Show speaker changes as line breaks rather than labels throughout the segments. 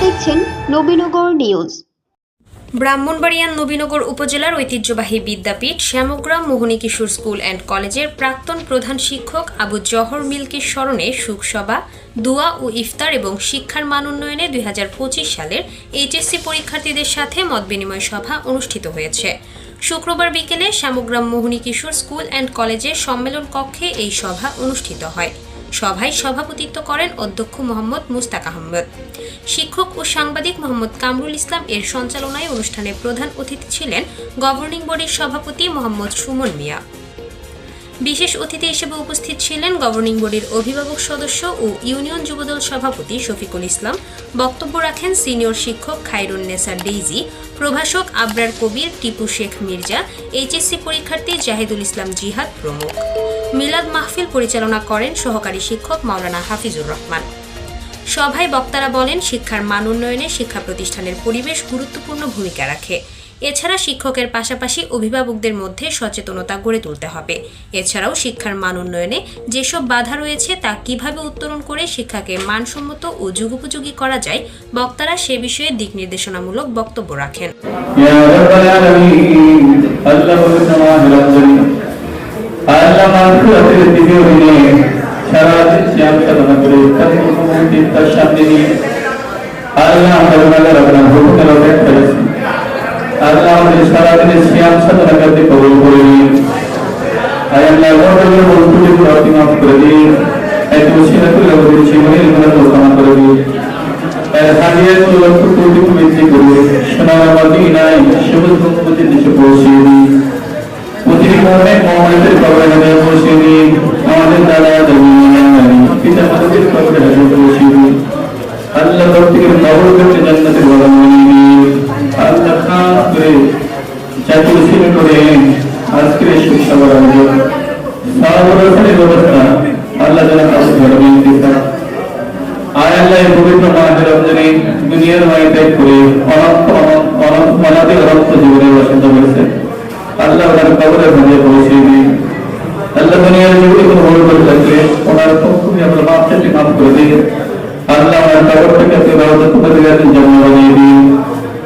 দেখছেন নবীনগর নিউজ।
ব্রাহ্মণবাড়িয়ার নবীনগর উপজেলার ঐতিহ্যবাহী বিদ্যাপীঠ শ্যামগ্রাম মোহনী কিশোর স্কুল অ্যান্ড কলেজের প্রাক্তন প্রধান শিক্ষক আবু জহর মিল্কির স্মরণে সুখসভা, দোয়া ও ইফতার এবং শিক্ষার মান উন্নয়নে দুই হাজার পঁচিশ সালের এইচএসসি পরীক্ষার্থীদের সাথে মতবিনিময় সভা অনুষ্ঠিত হয়েছে। শুক্রবার বিকেলে শ্যামগ্রাম মোহনী কিশোর স্কুল অ্যান্ড কলেজের সম্মেলন কক্ষে এই সভা অনুষ্ঠিত হয়। সভায় সভাপতিত্ব করেন অধ্যক্ষ মোহাম্মদ মুস্তাক আহমদ। শিক্ষক ও সাংবাদিক মোহাম্মদ কামরুল ইসলাম এর সঞ্চালনায় অনুষ্ঠানে প্রধান অতিথি ছিলেন গভর্নিং বোর্ডের সভাপতি মোহাম্মদ সুমন মিয়া। বিশেষ অতিথি হিসেবে উপস্থিত ছিলেন গভর্নিং বোর্ডের অভিভাবক সদস্য ও ইউনিয়ন যুবদল সভাপতি শফিকুল ইসলাম। বক্তব্য রাখেন সিনিয়র শিক্ষক খায়রুন নেসার ডেইজি, প্রভাষক আবরার কবির, টিপু শেখ মির্জা, এইচএসসি পরীক্ষার্থী জাহিদুল ইসলাম জিহাদ প্রমুখ। মিলাদ মাহফিল পরিচালনা করেন সহকারী শিক্ষক মাওলানা হাফিজুর রহমান। সভায় বক্তারা বলেন, শিক্ষার মান উন্নয়নে শিক্ষা প্রতিষ্ঠানের পরিবেশ গুরুত্বপূর্ণ ভূমিকা রাখে। এছাড়া শিক্ষকের পাশাপাশি অভিভাবকদের মধ্যে সচেতনতা গড়ে তুলতে হবে। এছাড়াও শিক্ষার মান উন্নয়নে যেসব বাধা রয়েছে তা কীভাবে উত্তরণ করে শিক্ষাকে মানসম্মত ও যুগোপযোগী করা যায়, বক্তারা সে বিষয়ে দিক নির্দেশনামূলক বক্তব্য রাখেন।
করেছি আমাদের সারা দিনের শ্যাম সাধনা করতে কবল করে নিন আয় আল্লাহ বন্ধুটি প্রতি মাফ করে দিন এত সেরা করে জীবনের গুণাগুলো ক্ষমা করে দিন হাজিয়া লক্ষ কোটি বৃদ্ধি করবে সোনার মদিনায় সবুজ গম্বুজের দেশে পৌঁছে দিই। প্রতিটি মহামারীদের কবরে হাজার পৌঁছে দিই। আমাদের দাদা দাদি পিতা মাতাদের কবরে হাজার পৌঁছে দিই। আল্লাহ প্রত্যেকের কবর করতে জান্নাতের বড় দিই। আল্লাহ খান করে জাতীয় ছিল করে আজকের এই আয়োজন সারাবরসের ব্যবস্থা আল্লাহ যেন কাছে ঘরে দিতে আয় আল্লাহ পবিত্র মাহের রমজানে দুনিয়ার মায়ে ত্যাগ করে অনন্ত অনন্ত অনাদি অনন্ত জীবনে বসন্ত করেছে আল্লাহ ওনার কবরের মধ্যে পৌঁছে দিন আল্লাহ দুনিয়ার জীবনে কোনো ভুল করে থাকলে ওনার পক্ষে আমরা মাপ চাইতে মাফ করে দিন আল্লাহ ওনার কবর থেকে আপনি দিলেন জন্ম বানিয়ে দিন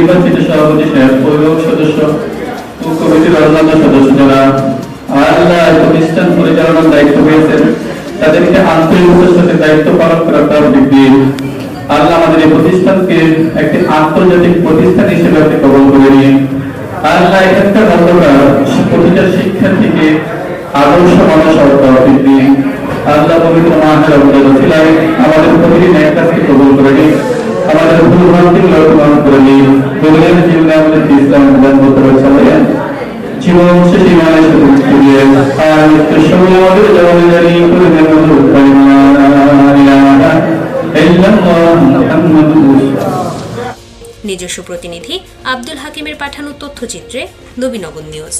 নির্বাচিত সভাপতি সাহেব পরিবার সদস্য ও কমিটির অন্যান্য সদস্য যারা আল্লাহ প্রতিষ্ঠান পরিচালনার দায়িত্ব পেয়েছেন, তাদেরকে আন্তরিকতার সাথে দায়িত্ব পালন করার তৌফিক দিন। আল্লাহ আমাদের এই প্রতিষ্ঠানকে একটি আন্তর্জাতিক প্রতিষ্ঠান হিসেবে আপনি কবল করে নিন। আল্লাহ এখানকার অন্ধকার প্রতিটা শিক্ষার্থীকে আদর্শ মানুষ তৌফিক দিন। আল্লাহ পবিত্র মাহের রমজান ছিলেন। আমাদের প্রতিটি ন্যায় কাজকে কবল করে নিন। আমাদের ভুল ভ্রান্তি
নিজস্ব প্রতিনিধি আব্দুল হাকিমের পাঠানো তথ্যচিত্রে নবীনগর নিউজ।